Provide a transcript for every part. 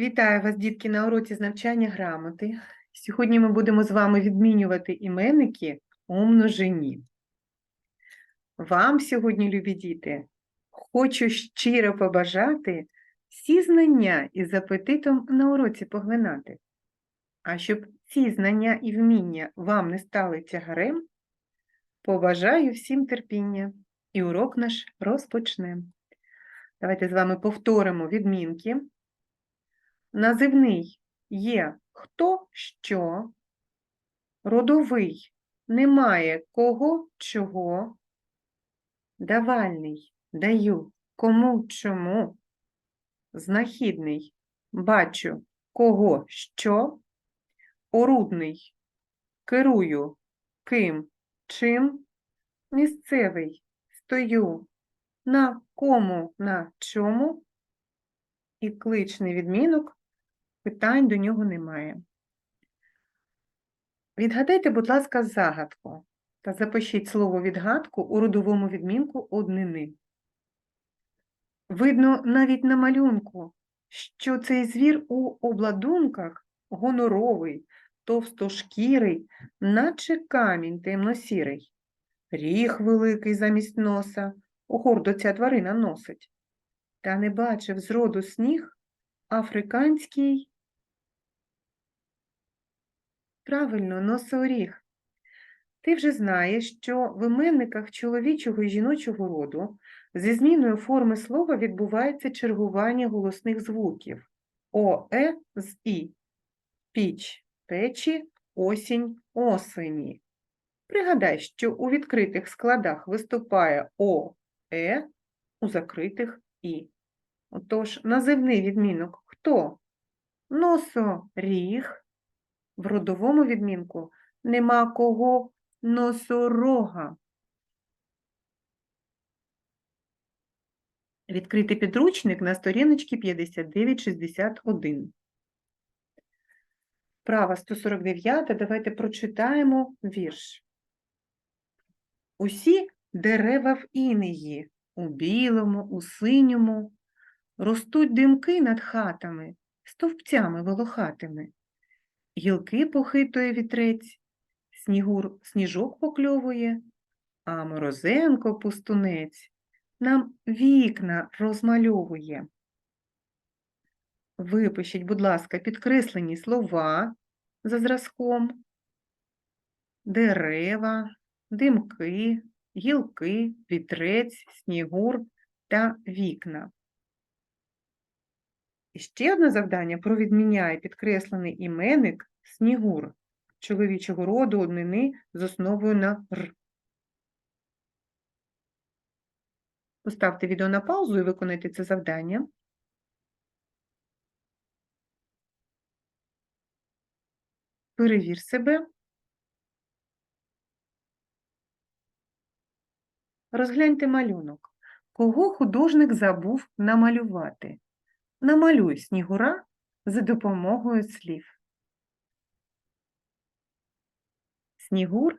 Вітаю вас, дітки, на уроці з навчання грамоти. Сьогодні ми будемо з вами відмінювати іменники у множині. Вам сьогодні, любі діти, хочу щиро побажати всі знання із апетитом на уроці поглинати. А щоб ці знання і вміння вам не стали тягарем, побажаю всім терпіння і урок наш розпочнемо. Давайте з вами повторимо відмінки. Називний є хто що, родовий немає кого чого, давальний даю кому чому, знахідний бачу кого що, орудний керую ким чим, місцевий стою на кому на чому, і кличний відмінок питань до нього немає. Відгадайте, будь ласка, загадку та запишіть слово відгадку у родовому відмінку однини. Видно навіть на малюнку, що цей звір у обладунках гоноровий, товстошкірий, наче камінь темносірий. Ріг великий замість носа, гордо ця тварина носить. Та не бачив зроду сніг африканський Правильно, носоріг. Ти вже знаєш, що в іменниках чоловічого і жіночого роду зі зміною форми слова відбувається чергування голосних звуків О, Е з І. Піч, печі, осінь, осені. Пригадай, що у відкритих складах виступає О, Е, у закритих І. Отож, називний відмінок хто? Носоріг. В родовому відмінку нема кого носорога. Відкритий підручник на сторіночці 5961. Права 149. Давайте прочитаємо вірш. Усі дерева в інеї, у білому, у синьому, ростуть димки над хатами, стовпцями волохатими. Гілки похитує вітрець, снігур сніжок покльовує, а морозенко пустунець нам вікна розмальовує. Випишіть, будь ласка, підкреслені слова за зразком, дерева, димки, гілки, вітрець, снігур та вікна. Ще одне завдання провідміняє підкреслений іменник снігур чоловічого роду однини з основою на р. Поставте відео на паузу і виконайте це завдання. Перевір себе. Розгляньте малюнок. Кого художник забув намалювати? Намалюй снігура за допомогою слів. Снігур,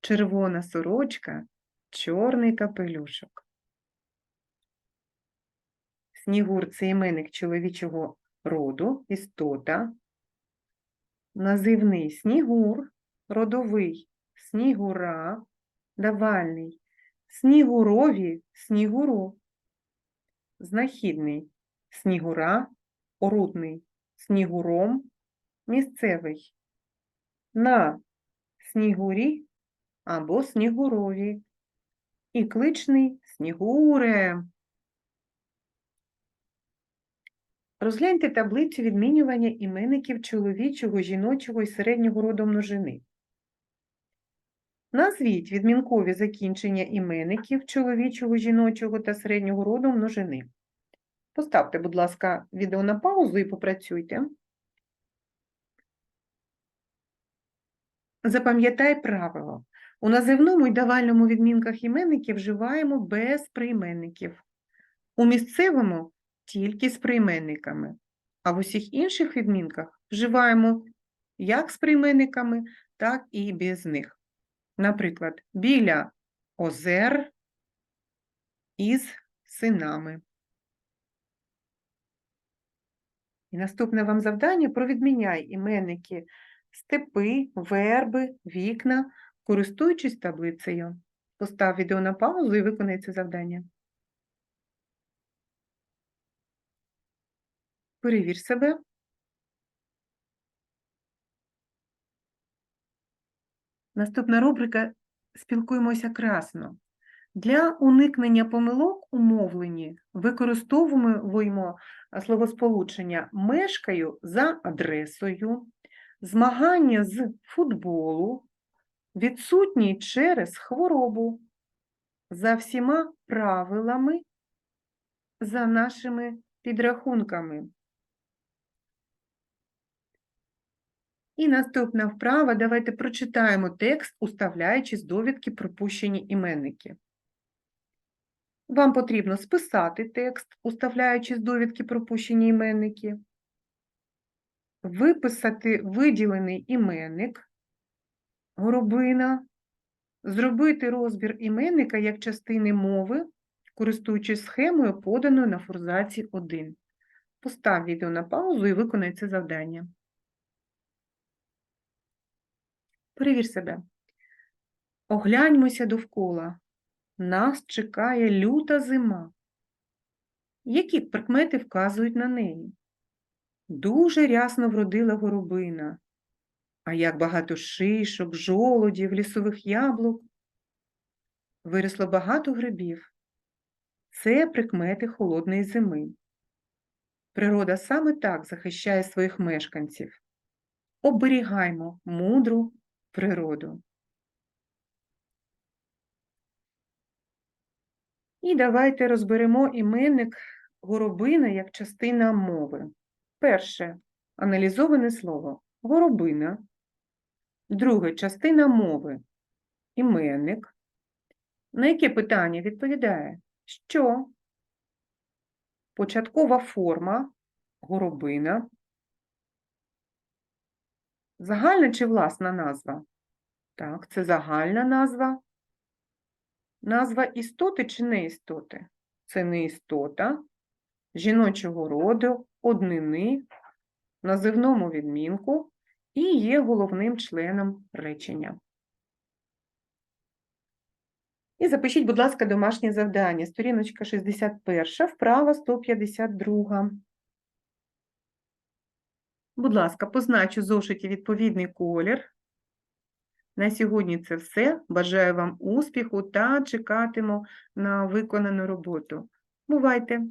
червона сорочка, чорний капелюшок. Снігур це іменник чоловічого роду, істота. Називний снігур, родовий снігура, давальний, снігурові, снігуру, знахідний снігура, орудний, снігуром, місцевий, на снігурі або снігурові, і кличний снігуре. Розгляньте таблицю відмінювання іменників чоловічого, жіночого і середнього роду множини. Назвіть відмінкові закінчення іменників чоловічого, жіночого та середнього роду множини. Поставте, будь ласка, відео на паузу і попрацюйте. Запам'ятай правило. У називному і давальному відмінках іменників вживаємо без прийменників. У місцевому тільки з прийменниками, а в усіх інших відмінках вживаємо як з прийменниками, так і без них. Наприклад, біля озер із синами. І наступне вам завдання провідміняй іменники степи, верби, вікна, користуючись таблицею. Постав відео на паузу і виконай це завдання. Перевір себе. Наступна рубрика Спілкуємося красно. Для уникнення помилок у мовленні використовуємо словосполучення мешкаю за адресою, змагання з футболу, відсутній через хворобу, за всіма правилами, за нашими підрахунками. І наступна вправа. Давайте прочитаємо текст, уставляючи з довідки пропущені іменники. Вам потрібно списати текст, уставляючи з довідки пропущені іменники, виписати виділений іменник, горобина, зробити розбір іменника як частини мови, користуючись схемою, поданою на форзаці 1. Постав відео на паузу і виконай це завдання. Перевір себе. Огляньмося довкола. Нас чекає люта зима. Які прикмети вказують на неї? Дуже рясно вродила горобина. А як багато шишок, жолодів, лісових яблук. Виросло багато грибів. Це прикмети холодної зими. Природа саме так захищає своїх мешканців. Оберігаймо мудру природу. І давайте розберемо іменник горобина як частина мови. Перше аналізоване слово горобина. Друге частина мови іменник. На яке питання відповідає? Що? Початкова форма горобина. Загальна чи власна назва? Так, це загальна назва. Назва істоти чи не істоти? Це не істота, жіночого роду, однини, називному відмінку і є головним членом речення. І запишіть, будь ласка, домашнє завдання. Сторіночка 61, вправа 152. Будь ласка, позначу зошиті відповідний колір. На сьогодні це все. Бажаю вам успіху та чекатиму на виконану роботу. Бувайте!